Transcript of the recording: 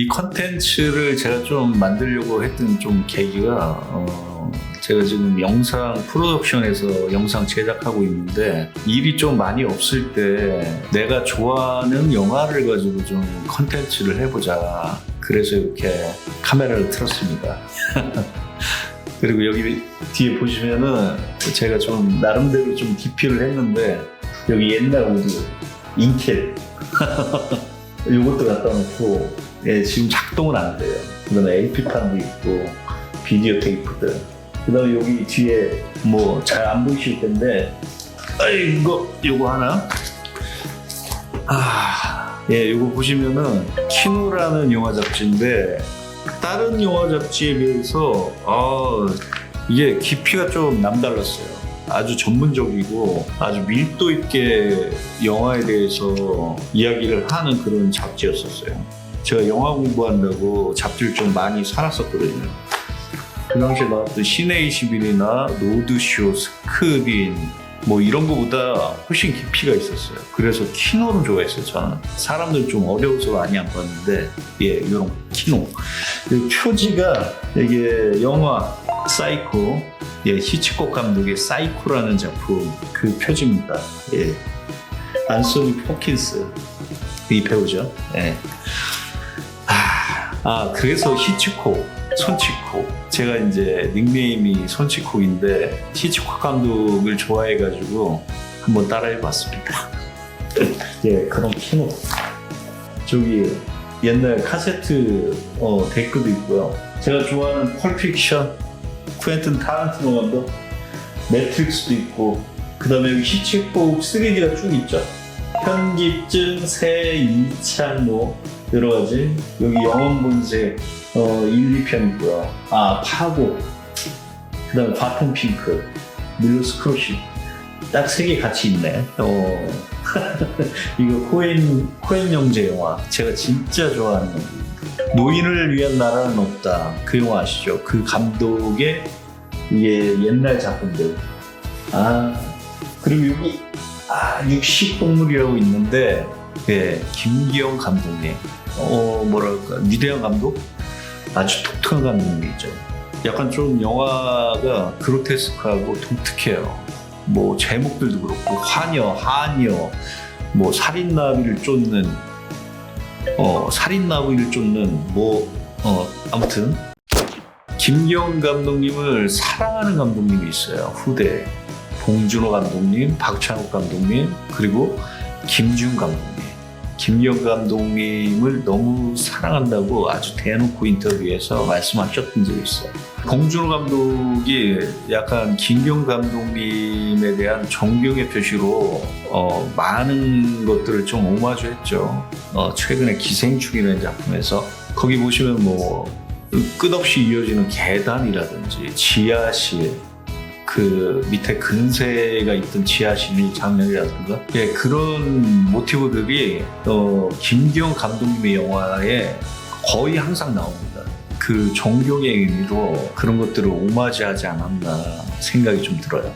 이 컨텐츠를 제가 좀 만들려고 했던 좀 계기가 어, 제가 지금 영상 프로덕션에서 영상 제작하고 있는데 일이 좀 많이 없을 때 내가 좋아하는 영화를 가지고 좀 컨텐츠를 해보자. 그래서 이렇게 카메라를 틀었습니다. 그리고 여기 뒤에 보시면은 제가 좀 나름대로 좀 기피를 했는데 여기 옛날 우드 인켈 요것도 갖다 놓고 예, 지금 작동은 안 돼요. 그다음에 LP판도 있고 비디오 테이프들. 그다음에 여기 뒤에 뭐 잘 안 보이실 텐데 아 이거 요거 하나. 아, 예, 요거 보시면은 키노라는 영화 잡지인데 다른 영화 잡지에 비해서 아, 이게 깊이가 좀 남달랐어요. 아주 전문적이고 아주 밀도 있게 영화에 대해서 이야기를 하는 그런 잡지였었어요. 제가 영화 공부한다고 잡지를 좀 많이 살았었거든요. 그 당시에 나왔던 시내 21이나 로드쇼, 스크린 뭐 이런 거보다 훨씬 깊이가 있었어요. 그래서 키노를 좋아했어요, 저는. 사람들 좀 어려워서 많이 안 봤는데, 예, 이런 키노. 이 표지가 이게 영화 사이코, 예, 히치콕 감독의 사이코라는 작품 그 표지입니다. 예. 안소니 포킨스 이 배우죠. 예. 아, 아, 그래서 히치콕, 손치콕. 제가 이제 닉네임이 손치콕인데 히치콕 감독을 좋아해가지고 한번 따라해봤습니다. 예, 그런 키노. 저기 옛날 카세트 어, 데크도 있고요. 제가 좋아하는 펄픽션, 쿠엔틴 타란티노 감독, 매트릭스도 있고, 그 다음에 여기 히치콕 3D가 쭉 있죠. 편집증, 새, 이창, 뭐 여러 가지. 여기 영원 본색 어, 1, 2편 있고요. 아 파고, 그 다음에 바톤 핑크, 밀로 스 크로시. 딱 세 개 같이 있네. 어. 이거 코엔 코엔 영재 영화. 제가 진짜 좋아하는. 노인을 위한 나라는 없다. 그 영화 아시죠? 그 감독의 이게 옛날 작품들. 아 그리고 여기 아 육식동물이라고 있는데 예 김기영 감독님. 어 뭐랄까 위대한 감독 아주 독특한 감독님이죠. 약간 좀 영화가 그로테스크하고 독특해요. 뭐 제목들도 그렇고 화녀, 하녀, 뭐 살인 나비를 쫓는 어 살인 나비를 쫓는 뭐어 아무튼 김기영 감독님을 사랑하는 감독님이 있어요 후대 봉준호 감독님, 박찬욱 감독님 그리고 김준 감독님. 김기영 감독님을 너무 사랑한다고 아주 대놓고 인터뷰에서 말씀하셨던 적이 있어요. 봉준호 감독이 약간 김경 감독님에 대한 존경의 표시로 어, 많은 것들을 좀 오마주했죠. 어, 최근에 기생충이라는 작품에서 거기 보시면 뭐 끝없이 이어지는 계단이라든지 지하실 그 밑에 근세가 있던 지하실 장면이라든가 예, 그런 모티브들이 어, 김기영 감독님의 영화에 거의 항상 나옵니다. 그 존경의 의미로 그런 것들을 오마지하지 않았나 생각이 좀 들어요.